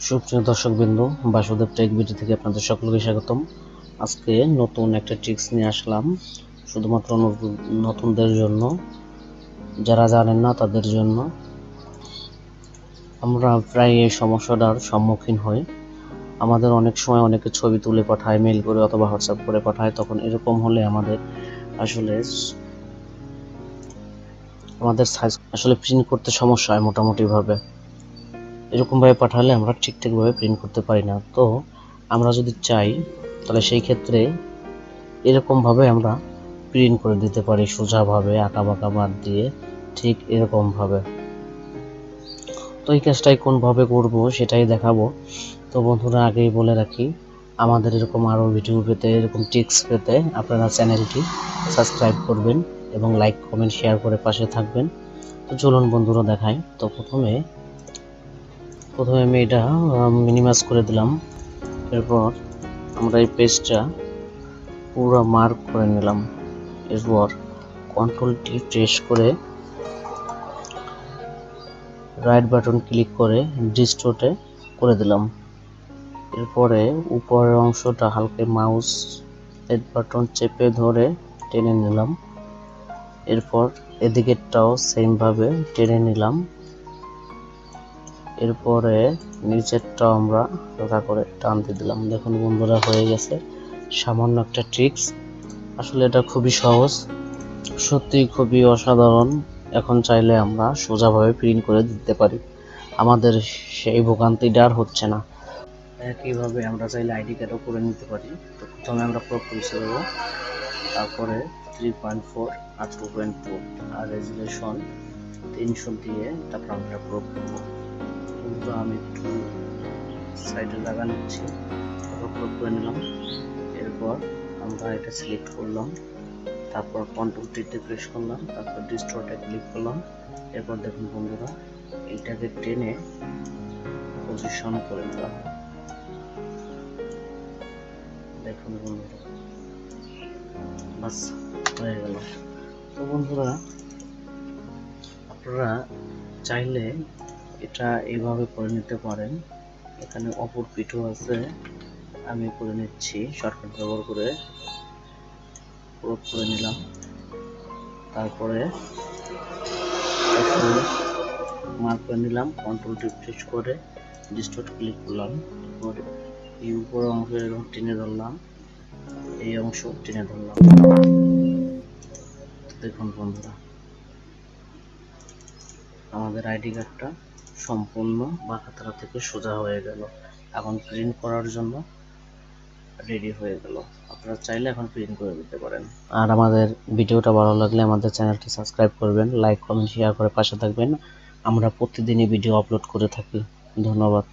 সুপ্রিয় দর্শক বিন্দু বাসুদেব টেক ভিডিও থেকে আপনাদের সকলকে স্বাগতম। আজকে নতুন একটা ট্রিক্স নিয়ে আসলাম, শুধুমাত্র নতুন- নতুনদের জন্য। যারা জানেন না তাদের জন্য। আমরা প্রায় এই সমস্যাটার সম্মুখীন হই। আমাদের অনেক সময় অনেকে ছবি তুলে পাঠায় মেল করে অথবা হোয়াটসঅ্যাপ করে পাঠায়, তখন এরকম হলে আমাদের আসলে আমাদের সাইজ আসলে প্রিন্ট করতে সমস্যা হয় মোটামুটিভাবে। এরকমভাবে পাঠালে আমরা ঠিকঠাকভাবে প্রিন্ট করতে পারি না। তো আমরা যদি চাই, তাহলে সেই ক্ষেত্রে এরকমভাবে আমরা প্রিন্ট করে দিতে পারি, সোজাভাবে আঁকা বাঁকা বাদ দিয়ে ঠিক এরকমভাবে। তো এই কাজটাই কোনভাবে করব সেটাই দেখাবো। তো বন্ধুরা, আগেই বলে রাখি, আমাদের এরকম আরও ভিডিও পেতে, এরকম টিপস পেতে আপনারা চ্যানেলটি সাবস্ক্রাইব করবেন এবং লাইক কমেন্ট শেয়ার করে পাশে থাকবেন। তো চলুন বন্ধুরা দেখাই। তো প্রথমে প্রথমে আমি এটা মিনিমাইজ করে দিলাম। এরপর আমরা এই পেজটা পুরো মার্ক করে নিলাম। এরপর কন্ট্রোল টি প্রেস করে রাইট বাটন ক্লিক করে ডিস্টোটে করে দিলাম। এরপরে উপরের অংশটা হালকা মাউস রাইট বাটন চেপে ধরে টেনে নিলাম। এরপর এদিকেরটাও সেমভাবে টেনে নিলাম। এরপরে নিচেরটাও আমরা হালকা করে টানতে দিলাম। দেখুন বন্ধুরা, হয়ে গেছে। সামান্য একটা ট্রিক্স আসলে এটা খুবই সহজ। সত্যি খুবই অসাধারণ। এখন চাইলে আমরা সোজাভাবে প্রিন্ট করে দিতে পারি। আমাদের সেই ভোগান্তিটা আর হচ্ছে না। একইভাবে আমরা চাইলে আইডি কার্ডও করে নিতে পারি। তো প্রথমে আমরা প্রয়োগ করেছি দেবো। তারপরে থ্রি পয়েন্ট ফোর আর টু পয়েন্ট টু আর রেজুলেশন তিনশো দিয়ে তারপর আমরা প্রয়োগ করব। কিন্তু আমি একটু সাইডে জায়গা নিচ্ছি তারপর করে নিলাম। এরপর আমরা এটা সিলেক্ট করলাম, তারপর কন্ট্রোল টিতে প্রেস করলাম, তারপর ডিস্টোরটা ক্লিক করলাম। এরপর দেখুন বন্ধুরা এইটাকে টেনে পজিশন করে নিলাম। দেখুন বন্ধুরা, বাস, হয়ে গেল। তো বন্ধুরা, আপনারা চাইলে এটা এইভাবে করে নিতে পারেন। এখানে অপর পিঠও আছে। আমি করে নিচ্ছি শর্টকাট ব্যবহার করে। প্রয়োগ করে নিলাম। তারপরে মার্ক করে নিলাম কন্ট্রোল রিফ্রেশ করে ডিস্টোট ক্লিক করলাম। এরপর এই উপর অংশ এরকম টেনে ধরলাম। এই অংশ টেনে ধরলাম। দেখুন বন্ধুরা, আমাদের আইডি কার্ডটা সম্পূর্ণ বা বাঁকাতলা থেকে সোজা হয়ে গেল। এখন প্রিন্ট করার জন্য রেডি হয়ে গেল। আপনারা চাইলে এখন প্রিন্ট করে দিতে পারেন। আর আমাদের ভিডিওটা ভালো লাগলে আমাদের চ্যানেলটি সাবস্ক্রাইব করবেন লাইক কমেন্ট শেয়ার করে পাশে থাকবেন। আমরা প্রতিদিনই ভিডিও আপলোড করে থাকি। ধন্যবাদ।